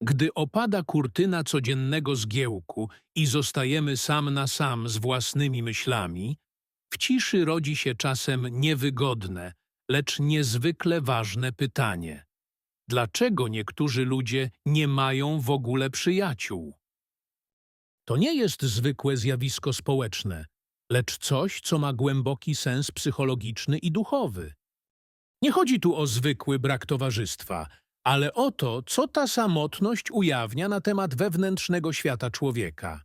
Gdy opada kurtyna codziennego zgiełku i zostajemy sam na sam z własnymi myślami, w ciszy rodzi się czasem niewygodne, lecz niezwykle ważne pytanie. Dlaczego niektórzy ludzie nie mają w ogóle przyjaciół? To nie jest zwykłe zjawisko społeczne, lecz coś, co ma głęboki sens psychologiczny i duchowy. Nie chodzi tu o zwykły brak towarzystwa, ale o to, co ta samotność ujawnia na temat wewnętrznego świata człowieka.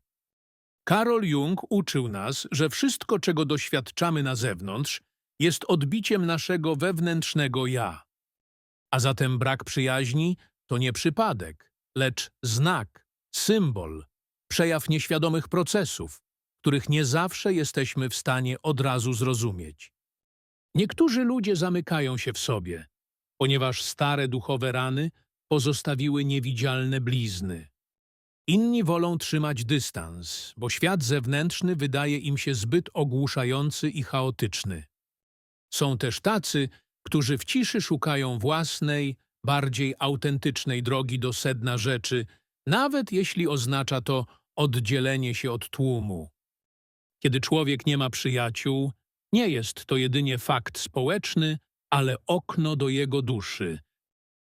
Karol Jung uczył nas, że wszystko, czego doświadczamy na zewnątrz, jest odbiciem naszego wewnętrznego ja. A zatem brak przyjaźni to nie przypadek, lecz znak, symbol, przejaw nieświadomych procesów, których nie zawsze jesteśmy w stanie od razu zrozumieć. Niektórzy ludzie zamykają się w sobie, ponieważ stare duchowe rany pozostawiły niewidzialne blizny. Inni wolą trzymać dystans, bo świat zewnętrzny wydaje im się zbyt ogłuszający i chaotyczny. Są też tacy, którzy w ciszy szukają własnej, bardziej autentycznej drogi do sedna rzeczy, nawet jeśli oznacza to oddzielenie się od tłumu. Kiedy człowiek nie ma przyjaciół, nie jest to jedynie fakt społeczny, ale okno do jego duszy.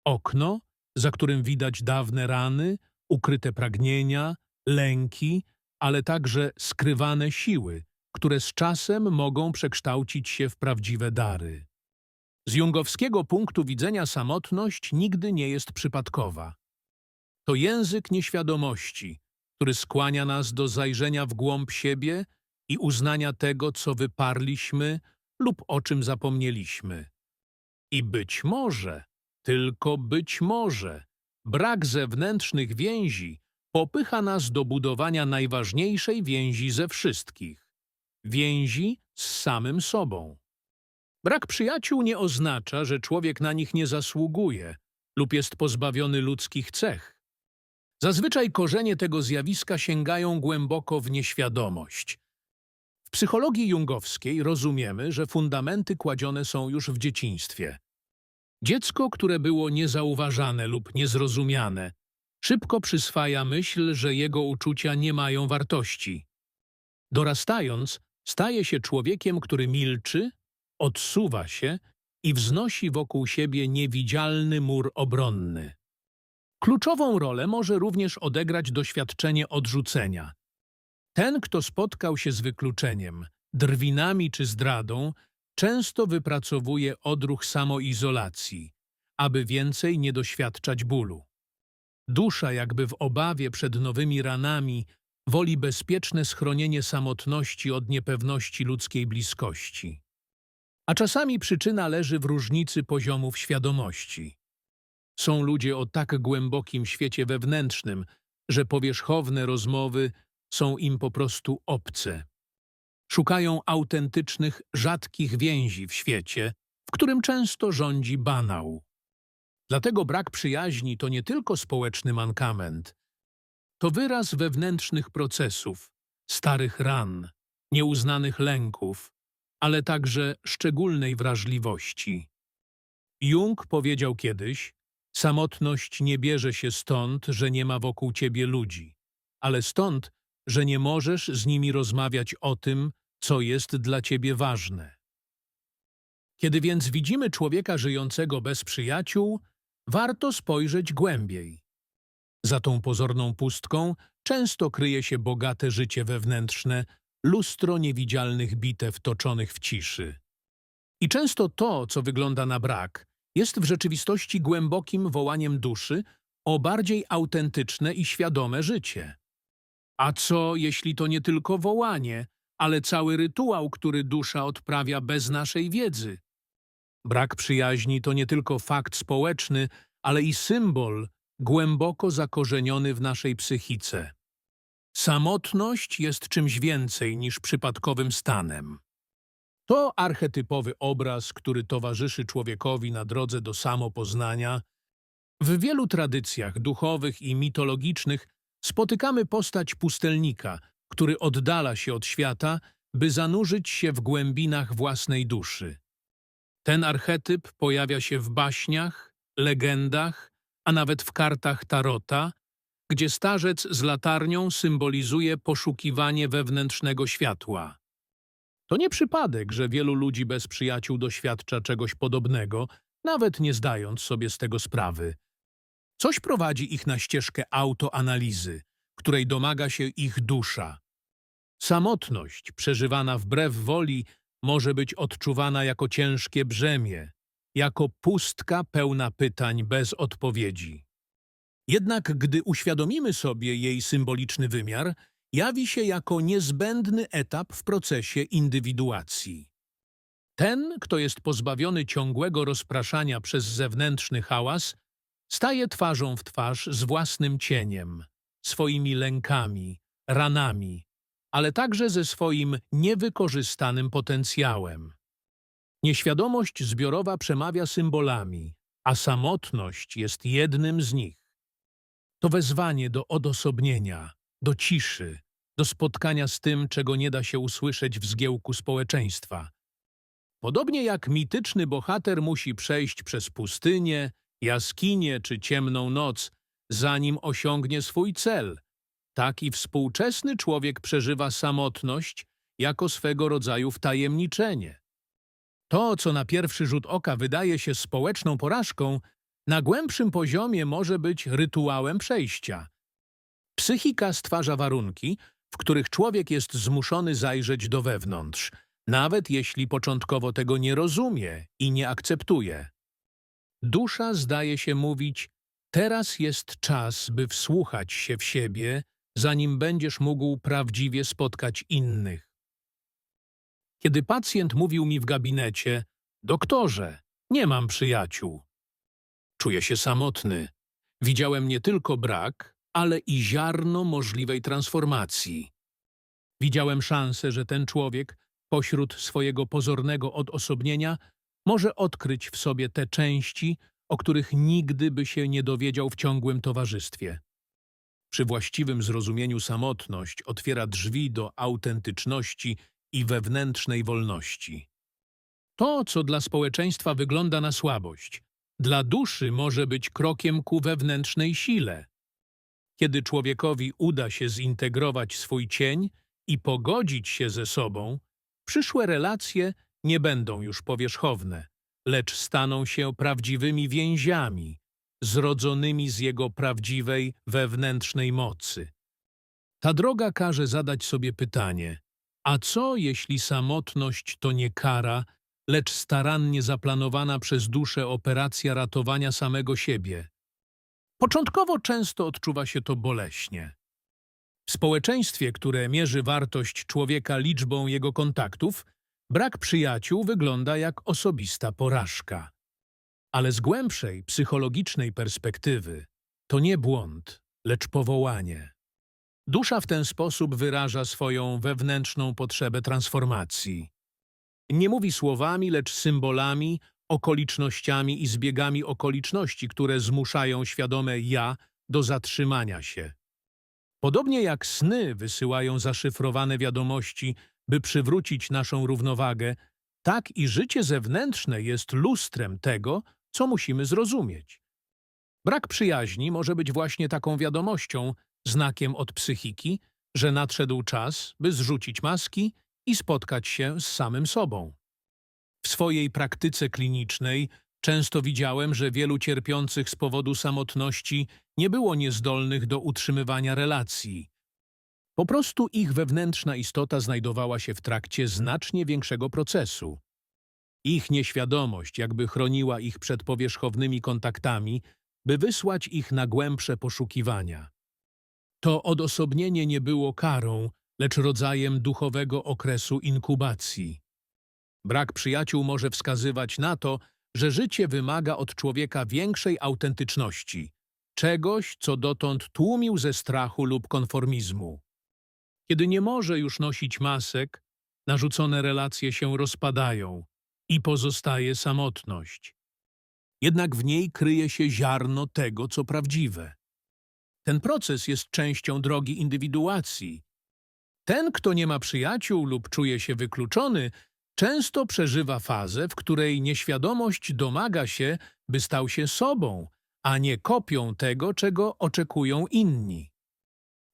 Okno, za którym widać dawne rany, ukryte pragnienia, lęki, ale także skrywane siły, które z czasem mogą przekształcić się w prawdziwe dary. Z jungowskiego punktu widzenia samotność nigdy nie jest przypadkowa. To język nieświadomości, który skłania nas do zajrzenia w głąb siebie i uznania tego, co wyparliśmy lub o czym zapomnieliśmy. I być może, tylko być może, brak zewnętrznych więzi popycha nas do budowania najważniejszej więzi ze wszystkich więzi z samym sobą. Brak przyjaciół nie oznacza, że człowiek na nich nie zasługuje lub jest pozbawiony ludzkich cech. Zazwyczaj korzenie tego zjawiska sięgają głęboko w nieświadomość. W psychologii jungowskiej rozumiemy, że fundamenty kładzione są już w dzieciństwie. Dziecko, które było niezauważane lub niezrozumiane, szybko przyswaja myśl, że jego uczucia nie mają wartości. Dorastając, staje się człowiekiem, który milczy, odsuwa się i wznosi wokół siebie niewidzialny mur obronny. Kluczową rolę może również odegrać doświadczenie odrzucenia. Ten, kto spotkał się z wykluczeniem, drwinami czy zdradą, często wypracowuje odruch samoizolacji, aby więcej nie doświadczać bólu. Dusza, jakby w obawie przed nowymi ranami, woli bezpieczne schronienie samotności od niepewności ludzkiej bliskości. A czasami przyczyna leży w różnicy poziomów świadomości. Są ludzie o tak głębokim świecie wewnętrznym, że powierzchowne rozmowy są im po prostu obce. Szukają autentycznych, rzadkich więzi w świecie, w którym często rządzi banał. Dlatego brak przyjaźni to nie tylko społeczny mankament, to wyraz wewnętrznych procesów, starych ran, nieuznanych lęków, ale także szczególnej wrażliwości. Jung powiedział kiedyś, samotność nie bierze się stąd, że nie ma wokół ciebie ludzi, ale stąd, że nie możesz z nimi rozmawiać o tym, co jest dla ciebie ważne. Kiedy więc widzimy człowieka żyjącego bez przyjaciół, warto spojrzeć głębiej. Za tą pozorną pustką często kryje się bogate życie wewnętrzne, lustro niewidzialnych bitew toczonych w ciszy. I często to, co wygląda na brak, jest w rzeczywistości głębokim wołaniem duszy o bardziej autentyczne i świadome życie. A co, jeśli to nie tylko wołanie, ale cały rytuał, który dusza odprawia bez naszej wiedzy? Brak przyjaźni to nie tylko fakt społeczny, ale i symbol głęboko zakorzeniony w naszej psychice. Samotność jest czymś więcej niż przypadkowym stanem. To archetypowy obraz, który towarzyszy człowiekowi na drodze do samopoznania. W wielu tradycjach duchowych i mitologicznych spotykamy postać pustelnika, który oddala się od świata, by zanurzyć się w głębinach własnej duszy. Ten archetyp pojawia się w baśniach, legendach, a nawet w kartach tarota, gdzie starzec z latarnią symbolizuje poszukiwanie wewnętrznego światła. To nie przypadek, że wielu ludzi bez przyjaciół doświadcza czegoś podobnego, nawet nie zdając sobie z tego sprawy. Coś prowadzi ich na ścieżkę autoanalizy, której domaga się ich dusza. Samotność, przeżywana wbrew woli, może być odczuwana jako ciężkie brzemię, jako pustka pełna pytań bez odpowiedzi. Jednak gdy uświadomimy sobie jej symboliczny wymiar, jawi się jako niezbędny etap w procesie indywiduacji. Ten, kto jest pozbawiony ciągłego rozpraszania przez zewnętrzny hałas, staje twarzą w twarz z własnym cieniem, swoimi lękami, ranami, ale także ze swoim niewykorzystanym potencjałem. Nieświadomość zbiorowa przemawia symbolami, a samotność jest jednym z nich. To wezwanie do odosobnienia, do ciszy, do spotkania z tym, czego nie da się usłyszeć w zgiełku społeczeństwa. Podobnie jak mityczny bohater musi przejść przez pustynię, jaskinię czy ciemną noc, zanim osiągnie swój cel, tak i współczesny człowiek przeżywa samotność jako swego rodzaju wtajemniczenie. To, co na pierwszy rzut oka wydaje się społeczną porażką, na głębszym poziomie może być rytuałem przejścia. Psychika stwarza warunki, w których człowiek jest zmuszony zajrzeć do wewnątrz, nawet jeśli początkowo tego nie rozumie i nie akceptuje. Dusza zdaje się mówić, teraz jest czas, by wsłuchać się w siebie, zanim będziesz mógł prawdziwie spotkać innych. Kiedy pacjent mówił mi w gabinecie, doktorze, nie mam przyjaciół. Czuję się samotny. Widziałem nie tylko brak, ale i ziarno możliwej transformacji. Widziałem szansę, że ten człowiek, pośród swojego pozornego odosobnienia, może odkryć w sobie te części, o których nigdy by się nie dowiedział w ciągłym towarzystwie. Przy właściwym zrozumieniu samotność otwiera drzwi do autentyczności i wewnętrznej wolności. To, co dla społeczeństwa wygląda na słabość, dla duszy może być krokiem ku wewnętrznej sile. Kiedy człowiekowi uda się zintegrować swój cień i pogodzić się ze sobą, przyszłe relacje nie będą już powierzchowne, lecz staną się prawdziwymi więziami, zrodzonymi z jego prawdziwej, wewnętrznej mocy. Ta droga każe zadać sobie pytanie, a co jeśli samotność to nie kara, lecz starannie zaplanowana przez duszę operacja ratowania samego siebie? Początkowo często odczuwa się to boleśnie. W społeczeństwie, które mierzy wartość człowieka liczbą jego kontaktów, brak przyjaciół wygląda jak osobista porażka. Ale z głębszej, psychologicznej perspektywy to nie błąd, lecz powołanie. Dusza w ten sposób wyraża swoją wewnętrzną potrzebę transformacji. Nie mówi słowami, lecz symbolami, okolicznościami i zbiegami okoliczności, które zmuszają świadome ja do zatrzymania się. Podobnie jak sny wysyłają zaszyfrowane wiadomości, by przywrócić naszą równowagę, tak i życie zewnętrzne jest lustrem tego, co musimy zrozumieć. Brak przyjaźni może być właśnie taką wiadomością, znakiem od psychiki, że nadszedł czas, by zrzucić maski i spotkać się z samym sobą. W swojej praktyce klinicznej często widziałem, że wielu cierpiących z powodu samotności nie było niezdolnych do utrzymywania relacji. Po prostu ich wewnętrzna istota znajdowała się w trakcie znacznie większego procesu. Ich nieświadomość jakby chroniła ich przed powierzchownymi kontaktami, by wysłać ich na głębsze poszukiwania. To odosobnienie nie było karą, lecz rodzajem duchowego okresu inkubacji. Brak przyjaciół może wskazywać na to, że życie wymaga od człowieka większej autentyczności, czegoś, co dotąd tłumił ze strachu lub konformizmu. Kiedy nie może już nosić masek, narzucone relacje się rozpadają i pozostaje samotność. Jednak w niej kryje się ziarno tego, co prawdziwe. Ten proces jest częścią drogi indywiduacji. Ten, kto nie ma przyjaciół lub czuje się wykluczony, często przeżywa fazę, w której nieświadomość domaga się, by stał się sobą, a nie kopią tego, czego oczekują inni.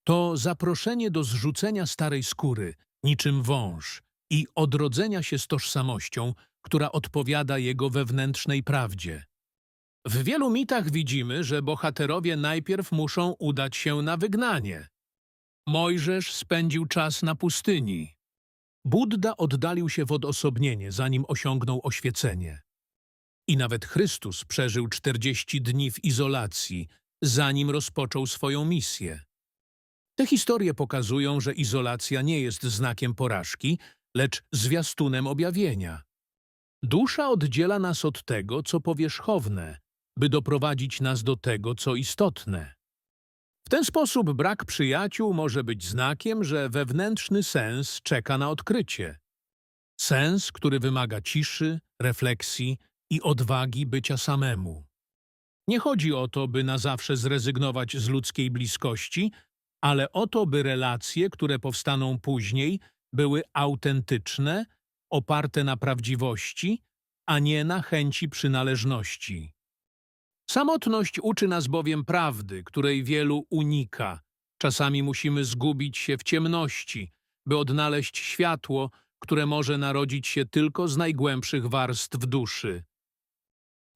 To zaproszenie do zrzucenia starej skóry, niczym wąż, i odrodzenia się z tożsamością, która odpowiada jego wewnętrznej prawdzie. W wielu mitach widzimy, że bohaterowie najpierw muszą udać się na wygnanie. Mojżesz spędził czas na pustyni. Budda oddalił się w odosobnienie, zanim osiągnął oświecenie. I nawet Chrystus przeżył 40 dni w izolacji, zanim rozpoczął swoją misję. Te historie pokazują, że izolacja nie jest znakiem porażki, lecz zwiastunem objawienia. Dusza oddziela nas od tego, co powierzchowne, by doprowadzić nas do tego, co istotne. W ten sposób brak przyjaciół może być znakiem, że wewnętrzny sens czeka na odkrycie. Sens, który wymaga ciszy, refleksji i odwagi bycia samemu. Nie chodzi o to, by na zawsze zrezygnować z ludzkiej bliskości, ale o to, by relacje, które powstaną później, były autentyczne, oparte na prawdziwości, a nie na chęci przynależności. Samotność uczy nas bowiem prawdy, której wielu unika. Czasami musimy zgubić się w ciemności, by odnaleźć światło, które może narodzić się tylko z najgłębszych warstw duszy.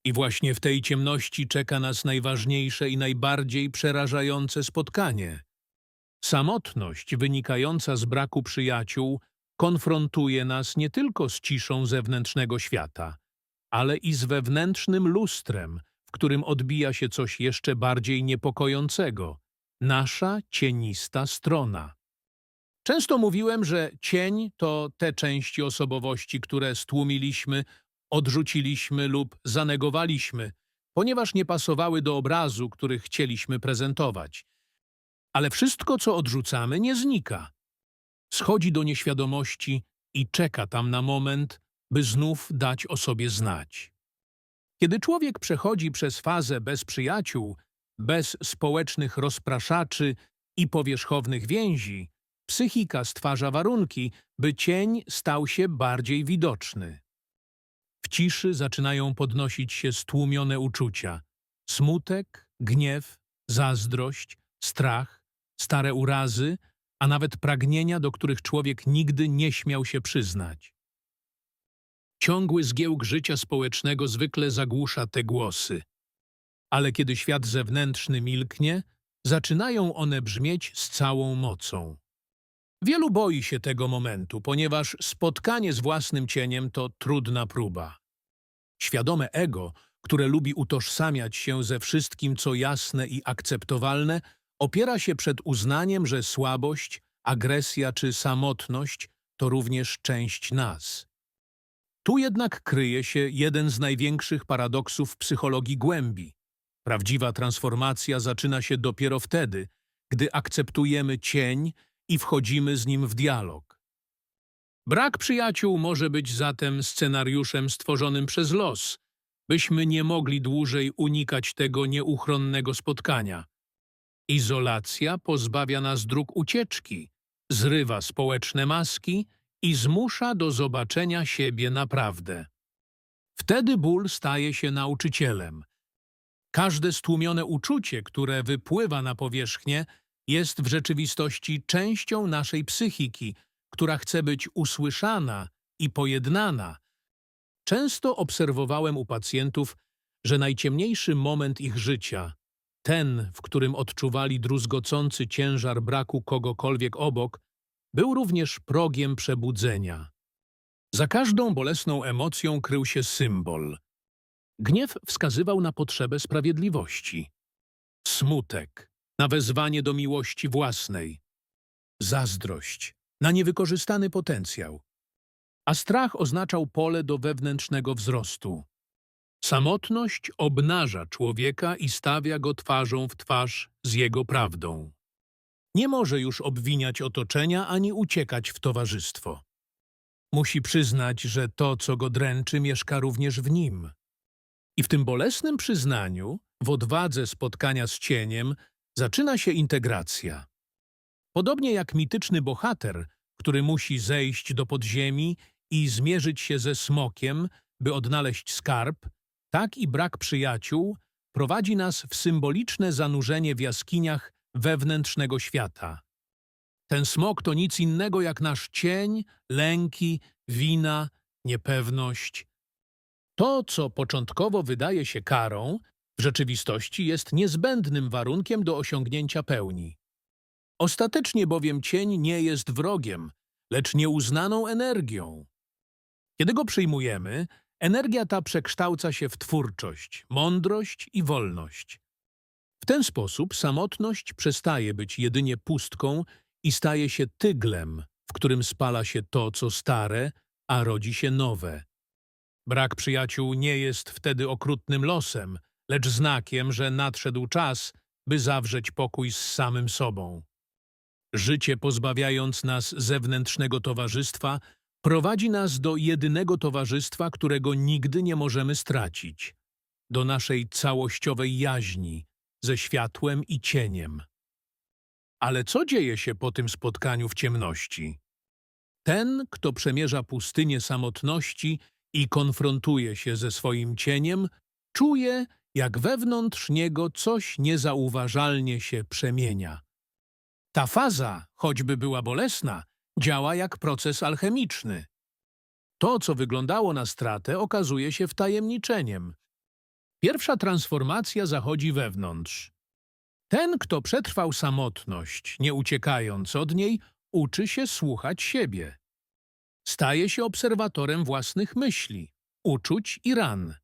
I właśnie w tej ciemności czeka nas najważniejsze i najbardziej przerażające spotkanie. Samotność wynikająca z braku przyjaciół konfrontuje nas nie tylko z ciszą zewnętrznego świata, ale i z wewnętrznym lustrem, w którym odbija się coś jeszcze bardziej niepokojącego nasza cienista strona. Często mówiłem, że cień to te części osobowości, które stłumiliśmy, odrzuciliśmy lub zanegowaliśmy, ponieważ nie pasowały do obrazu, który chcieliśmy prezentować. Ale wszystko, co odrzucamy, nie znika. Schodzi do nieświadomości i czeka tam na moment, by znów dać o sobie znać. Kiedy człowiek przechodzi przez fazę bez przyjaciół, bez społecznych rozpraszaczy i powierzchownych więzi, psychika stwarza warunki, by cień stał się bardziej widoczny. W ciszy zaczynają podnosić się stłumione uczucia smutek, gniew, zazdrość, strach, stare urazy, a nawet pragnienia, do których człowiek nigdy nie śmiał się przyznać. Ciągły zgiełk życia społecznego zwykle zagłusza te głosy. Ale kiedy świat zewnętrzny milknie, zaczynają one brzmieć z całą mocą. Wielu boi się tego momentu, ponieważ spotkanie z własnym cieniem to trudna próba. Świadome ego, które lubi utożsamiać się ze wszystkim, co jasne i akceptowalne, opiera się przed uznaniem, że słabość, agresja czy samotność to również część nas. Tu jednak kryje się jeden z największych paradoksów psychologii głębi. Prawdziwa transformacja zaczyna się dopiero wtedy, gdy akceptujemy cień i wchodzimy z nim w dialog. Brak przyjaciół może być zatem scenariuszem stworzonym przez los, byśmy nie mogli dłużej unikać tego nieuchronnego spotkania. Izolacja pozbawia nas dróg ucieczki, zrywa społeczne maski i zmusza do zobaczenia siebie naprawdę. Wtedy ból staje się nauczycielem. Każde stłumione uczucie, które wypływa na powierzchnię, jest w rzeczywistości częścią naszej psychiki, która chce być usłyszana i pojednana. Często obserwowałem u pacjentów, że najciemniejszy moment ich życia, ten, w którym odczuwali druzgocący ciężar braku kogokolwiek obok, był również progiem przebudzenia. Za każdą bolesną emocją krył się symbol. Gniew wskazywał na potrzebę sprawiedliwości. Smutek na wezwanie do miłości własnej. Zazdrość na niewykorzystany potencjał. A strach oznaczał pole do wewnętrznego wzrostu. Samotność obnaża człowieka i stawia go twarzą w twarz z jego prawdą. Nie może już obwiniać otoczenia ani uciekać w towarzystwo. Musi przyznać, że to, co go dręczy, mieszka również w nim. I w tym bolesnym przyznaniu, w odwadze spotkania z cieniem, zaczyna się integracja. Podobnie jak mityczny bohater, który musi zejść do podziemi i zmierzyć się ze smokiem, by odnaleźć skarb, tak i brak przyjaciół prowadzi nas w symboliczne zanurzenie w jaskiniach wewnętrznego świata. Ten smok to nic innego jak nasz cień, lęki, wina, niepewność. To, co początkowo wydaje się karą, w rzeczywistości jest niezbędnym warunkiem do osiągnięcia pełni. Ostatecznie bowiem cień nie jest wrogiem, lecz nieuznaną energią. Kiedy go przyjmujemy, energia ta przekształca się w twórczość, mądrość i wolność. W ten sposób samotność przestaje być jedynie pustką i staje się tyglem, w którym spala się to, co stare, a rodzi się nowe. Brak przyjaciół nie jest wtedy okrutnym losem, lecz znakiem, że nadszedł czas, by zawrzeć pokój z samym sobą. Życie pozbawiając nas zewnętrznego towarzystwa, prowadzi nas do jedynego towarzystwa, którego nigdy nie możemy stracić, do naszej całościowej jaźni ze światłem i cieniem. Ale co dzieje się po tym spotkaniu w ciemności? Ten, kto przemierza pustynię samotności i konfrontuje się ze swoim cieniem, czuje, jak wewnątrz niego coś niezauważalnie się przemienia. Ta faza, choćby była bolesna, działa jak proces alchemiczny. To, co wyglądało na stratę, okazuje się wtajemniczeniem. Pierwsza transformacja zachodzi wewnątrz. Ten, kto przetrwał samotność, nie uciekając od niej, uczy się słuchać siebie. Staje się obserwatorem własnych myśli, uczuć i ran.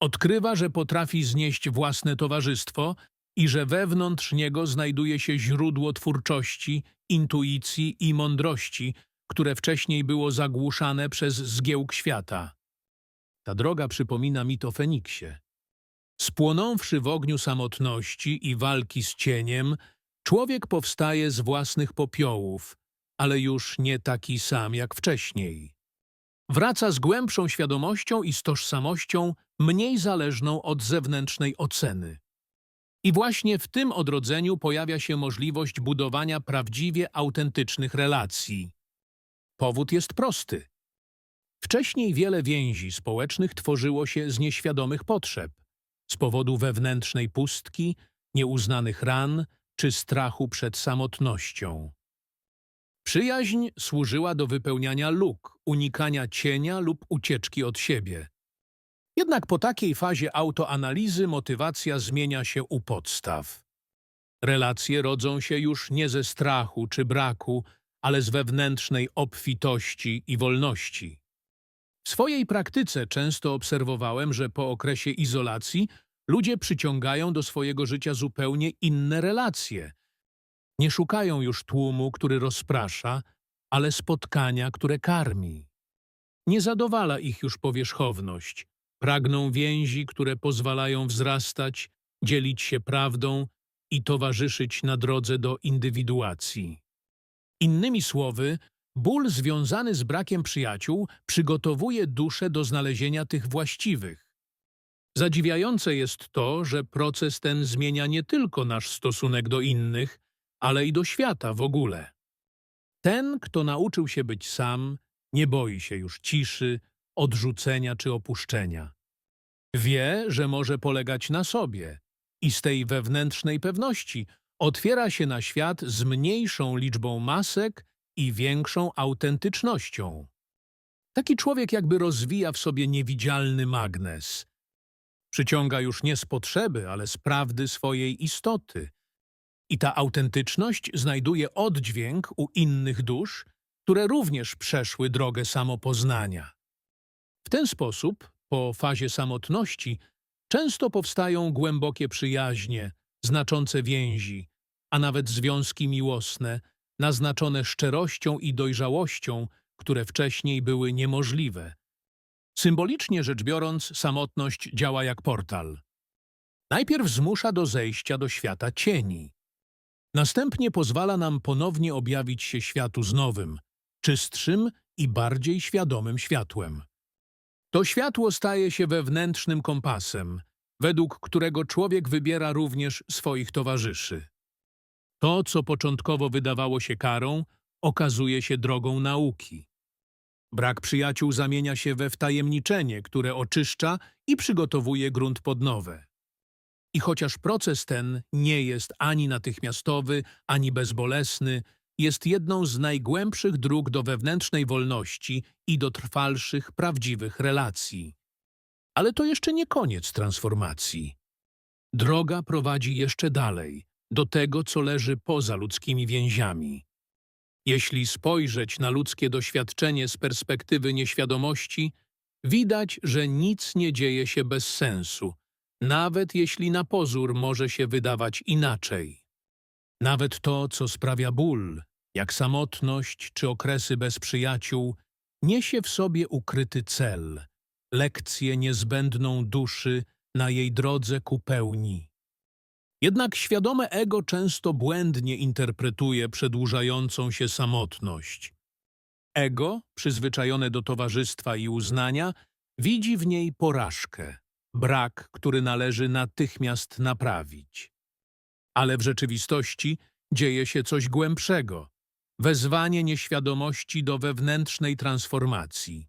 Odkrywa, że potrafi znieść własne towarzystwo i że wewnątrz niego znajduje się źródło twórczości, intuicji i mądrości, które wcześniej było zagłuszane przez zgiełk świata. Ta droga przypomina mit o Feniksie. Spłonąwszy w ogniu samotności i walki z cieniem, człowiek powstaje z własnych popiołów, ale już nie taki sam jak wcześniej. Wraca z głębszą świadomością i z tożsamością, mniej zależną od zewnętrznej oceny. I właśnie w tym odrodzeniu pojawia się możliwość budowania prawdziwie autentycznych relacji. Powód jest prosty. Wcześniej wiele więzi społecznych tworzyło się z nieświadomych potrzeb, z powodu wewnętrznej pustki, nieuznanych ran czy strachu przed samotnością. Przyjaźń służyła do wypełniania luk, unikania cienia lub ucieczki od siebie. Jednak po takiej fazie autoanalizy motywacja zmienia się u podstaw. Relacje rodzą się już nie ze strachu czy braku, ale z wewnętrznej obfitości i wolności. W swojej praktyce często obserwowałem, że po okresie izolacji ludzie przyciągają do swojego życia zupełnie inne relacje. Nie szukają już tłumu, który rozprasza, ale spotkania, które karmi. Nie zadowala ich już powierzchowność. Pragną więzi, które pozwalają wzrastać, dzielić się prawdą i towarzyszyć na drodze do indywiduacji. Innymi słowy, ból związany z brakiem przyjaciół przygotowuje duszę do znalezienia tych właściwych. Zadziwiające jest to, że proces ten zmienia nie tylko nasz stosunek do innych, ale i do świata w ogóle. Ten, kto nauczył się być sam, nie boi się już ciszy, odrzucenia czy opuszczenia. Wie, że może polegać na sobie i z tej wewnętrznej pewności otwiera się na świat z mniejszą liczbą masek i większą autentycznością. Taki człowiek jakby rozwija w sobie niewidzialny magnes. Przyciąga już nie z potrzeby, ale z prawdy swojej istoty. I ta autentyczność znajduje oddźwięk u innych dusz, które również przeszły drogę samopoznania. W ten sposób, po fazie samotności, często powstają głębokie przyjaźnie, znaczące więzi, a nawet związki miłosne, naznaczone szczerością i dojrzałością, które wcześniej były niemożliwe. Symbolicznie rzecz biorąc, samotność działa jak portal. Najpierw zmusza do zejścia do świata cieni. Następnie pozwala nam ponownie objawić się światu z nowym, czystszym i bardziej świadomym światłem. To światło staje się wewnętrznym kompasem, według którego człowiek wybiera również swoich towarzyszy. To, co początkowo wydawało się karą, okazuje się drogą nauki. Brak przyjaciół zamienia się we wtajemniczenie, które oczyszcza i przygotowuje grunt pod nowe. I chociaż proces ten nie jest ani natychmiastowy, ani bezbolesny, jest jedną z najgłębszych dróg do wewnętrznej wolności i do trwalszych, prawdziwych relacji. Ale to jeszcze nie koniec transformacji. Droga prowadzi jeszcze dalej, do tego, co leży poza ludzkimi więziami. Jeśli spojrzeć na ludzkie doświadczenie z perspektywy nieświadomości, widać, że nic nie dzieje się bez sensu, nawet jeśli na pozór może się wydawać inaczej. Nawet to, co sprawia ból, jak samotność czy okresy bez przyjaciół, niesie w sobie ukryty cel, lekcję niezbędną duszy na jej drodze ku pełni. Jednak świadome ego często błędnie interpretuje przedłużającą się samotność. Ego, przyzwyczajone do towarzystwa i uznania, widzi w niej porażkę, brak, który należy natychmiast naprawić. Ale w rzeczywistości dzieje się coś głębszego wezwanie nieświadomości do wewnętrznej transformacji.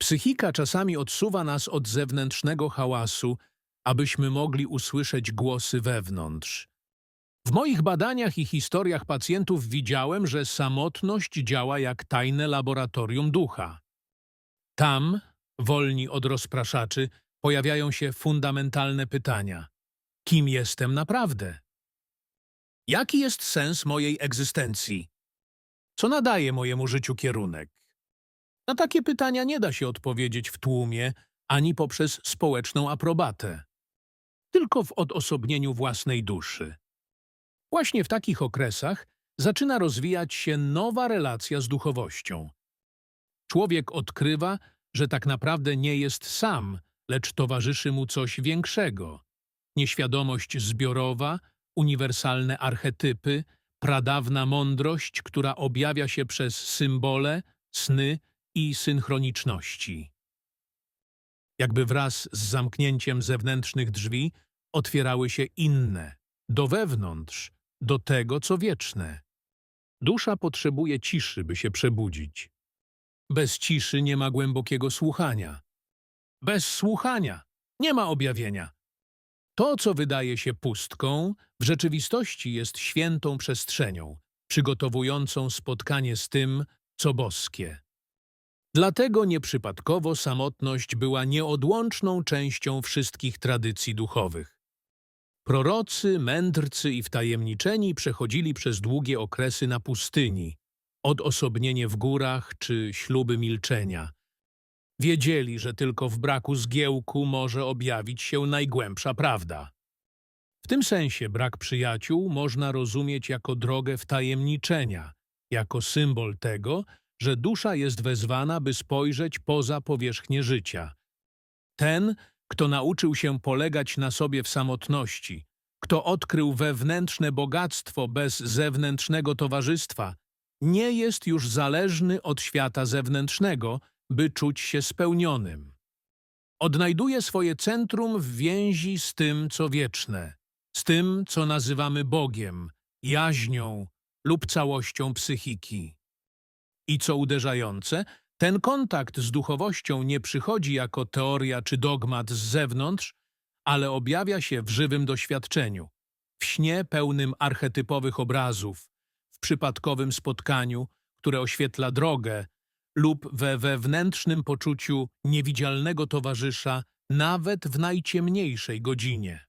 Psychika czasami odsuwa nas od zewnętrznego hałasu, abyśmy mogli usłyszeć głosy wewnątrz. W moich badaniach i historiach pacjentów widziałem, że samotność działa jak tajne laboratorium ducha. Tam, wolni od rozpraszaczy, pojawiają się fundamentalne pytania. Kim jestem naprawdę? Jaki jest sens mojej egzystencji? Co nadaje mojemu życiu kierunek? Na takie pytania nie da się odpowiedzieć w tłumie ani poprzez społeczną aprobatę, tylko w odosobnieniu własnej duszy. Właśnie w takich okresach zaczyna rozwijać się nowa relacja z duchowością. Człowiek odkrywa, że tak naprawdę nie jest sam, lecz towarzyszy mu coś większego. Nieświadomość zbiorowa, uniwersalne archetypy, pradawna mądrość, która objawia się przez symbole, sny i synchroniczności. Jakby wraz z zamknięciem zewnętrznych drzwi otwierały się inne, do wewnątrz, do tego, co wieczne. Dusza potrzebuje ciszy, by się przebudzić. Bez ciszy nie ma głębokiego słuchania. Bez słuchania nie ma objawienia. To, co wydaje się pustką, w rzeczywistości jest świętą przestrzenią, przygotowującą spotkanie z tym, co boskie. Dlatego nieprzypadkowo samotność była nieodłączną częścią wszystkich tradycji duchowych. Prorocy, mędrcy i wtajemniczeni przechodzili przez długie okresy na pustyni, odosobnienie w górach czy śluby milczenia. Wiedzieli, że tylko w braku zgiełku może objawić się najgłębsza prawda. W tym sensie brak przyjaciół można rozumieć jako drogę wtajemniczenia, jako symbol tego, że dusza jest wezwana, by spojrzeć poza powierzchnię życia. Ten, kto nauczył się polegać na sobie w samotności, kto odkrył wewnętrzne bogactwo bez zewnętrznego towarzystwa, nie jest już zależny od świata zewnętrznego, by czuć się spełnionym. Odnajduje swoje centrum w więzi z tym, co wieczne, z tym, co nazywamy Bogiem, jaźnią lub całością psychiki. I co uderzające, ten kontakt z duchowością nie przychodzi jako teoria czy dogmat z zewnątrz, ale objawia się w żywym doświadczeniu, w śnie pełnym archetypowych obrazów, w przypadkowym spotkaniu, które oświetla drogę, lub we wewnętrznym poczuciu niewidzialnego towarzysza nawet w najciemniejszej godzinie.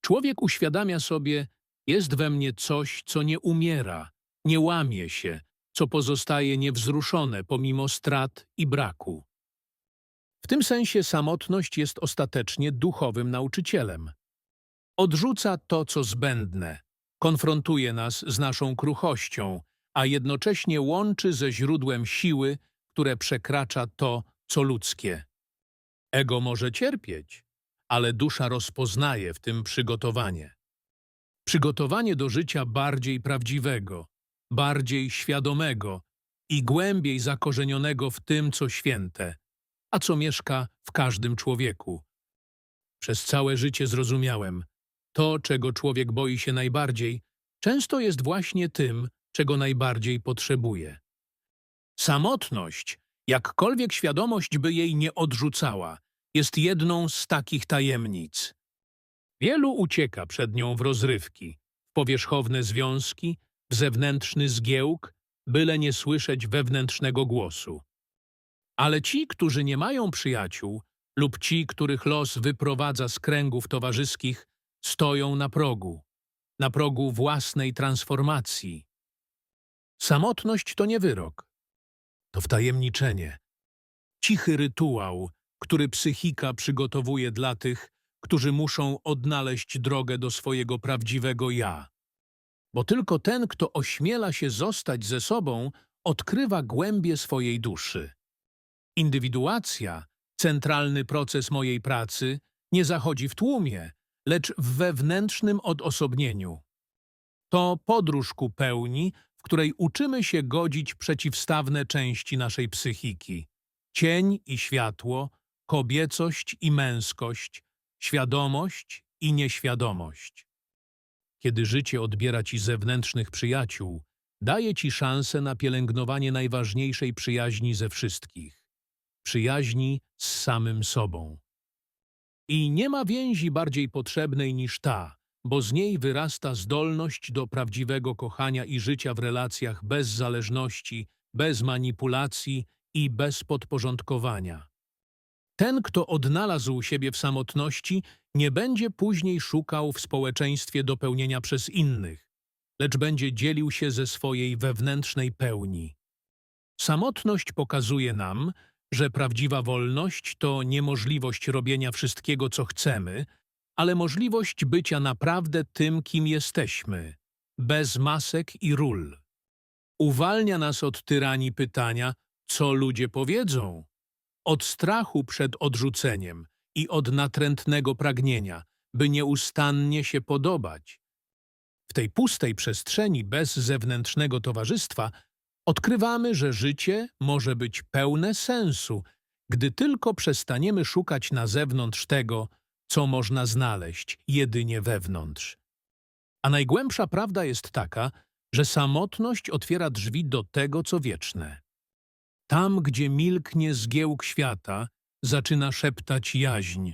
Człowiek uświadamia sobie, jest we mnie coś, co nie umiera, nie łamie się, co pozostaje niewzruszone pomimo strat i braku. W tym sensie samotność jest ostatecznie duchowym nauczycielem. Odrzuca to, co zbędne, konfrontuje nas z naszą kruchością, a jednocześnie łączy ze źródłem siły, które przekracza to, co ludzkie. Ego może cierpieć, ale dusza rozpoznaje w tym przygotowanie. Przygotowanie do życia bardziej prawdziwego, bardziej świadomego i głębiej zakorzenionego w tym, co święte, a co mieszka w każdym człowieku. Przez całe życie zrozumiałem, to, czego człowiek boi się najbardziej, często jest właśnie tym, czego najbardziej potrzebuje. Samotność, jakkolwiek świadomość by jej nie odrzucała, jest jedną z takich tajemnic. Wielu ucieka przed nią w rozrywki, w powierzchowne związki, w zewnętrzny zgiełk, byle nie słyszeć wewnętrznego głosu. Ale ci, którzy nie mają przyjaciół, lub ci, których los wyprowadza z kręgów towarzyskich, stoją na progu, na progu własnej transformacji. Samotność to nie wyrok, to wtajemniczenie. Cichy rytuał, który psychika przygotowuje dla tych, którzy muszą odnaleźć drogę do swojego prawdziwego ja. Bo tylko ten, kto ośmiela się zostać ze sobą, odkrywa głębie swojej duszy. Indywiduacja, centralny proces mojej pracy, nie zachodzi w tłumie, lecz w wewnętrznym odosobnieniu. To podróż ku pełni, której uczymy się godzić przeciwstawne części naszej psychiki. Cień i światło, kobiecość i męskość, świadomość i nieświadomość. Kiedy życie odbiera ci zewnętrznych przyjaciół, daje ci szansę na pielęgnowanie najważniejszej przyjaźni ze wszystkich przyjaźni z samym sobą. I nie ma więzi bardziej potrzebnej niż ta, bo z niej wyrasta zdolność do prawdziwego kochania i życia w relacjach bez zależności, bez manipulacji i bez podporządkowania. Ten, kto odnalazł siebie w samotności, nie będzie później szukał w społeczeństwie dopełnienia przez innych, lecz będzie dzielił się ze swojej wewnętrznej pełni. Samotność pokazuje nam, że prawdziwa wolność to nie możliwość robienia wszystkiego, co chcemy, ale możliwość bycia naprawdę tym, kim jesteśmy, bez masek i ról. Uwalnia nas od tyranii pytania, co ludzie powiedzą, od strachu przed odrzuceniem i od natrętnego pragnienia, by nieustannie się podobać. W tej pustej przestrzeni bez zewnętrznego towarzystwa odkrywamy, że życie może być pełne sensu, gdy tylko przestaniemy szukać na zewnątrz tego, co można znaleźć jedynie wewnątrz. A najgłębsza prawda jest taka, że samotność otwiera drzwi do tego, co wieczne. Tam, gdzie milknie zgiełk świata, zaczyna szeptać jaźń.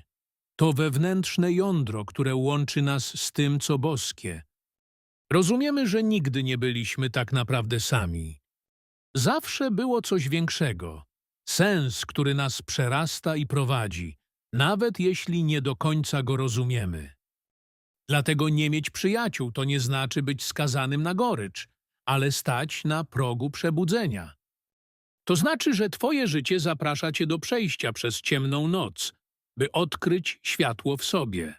To wewnętrzne jądro, które łączy nas z tym, co boskie. Rozumiemy, że nigdy nie byliśmy tak naprawdę sami. Zawsze było coś większego, sens, który nas przerasta i prowadzi, nawet jeśli nie do końca go rozumiemy. Dlatego nie mieć przyjaciół to nie znaczy być skazanym na gorycz, ale stać na progu przebudzenia. To znaczy, że twoje życie zaprasza cię do przejścia przez ciemną noc, by odkryć światło w sobie.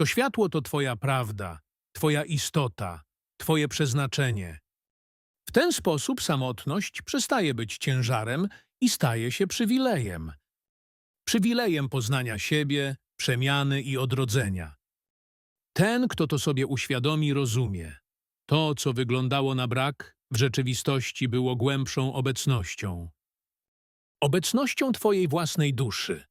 To światło to twoja prawda, twoja istota, twoje przeznaczenie. W ten sposób samotność przestaje być ciężarem i staje się przywilejem. Przywilejem poznania siebie, przemiany i odrodzenia. Ten, kto to sobie uświadomi, rozumie. To, co wyglądało na brak, w rzeczywistości było głębszą obecnością. Obecnością Twojej własnej duszy,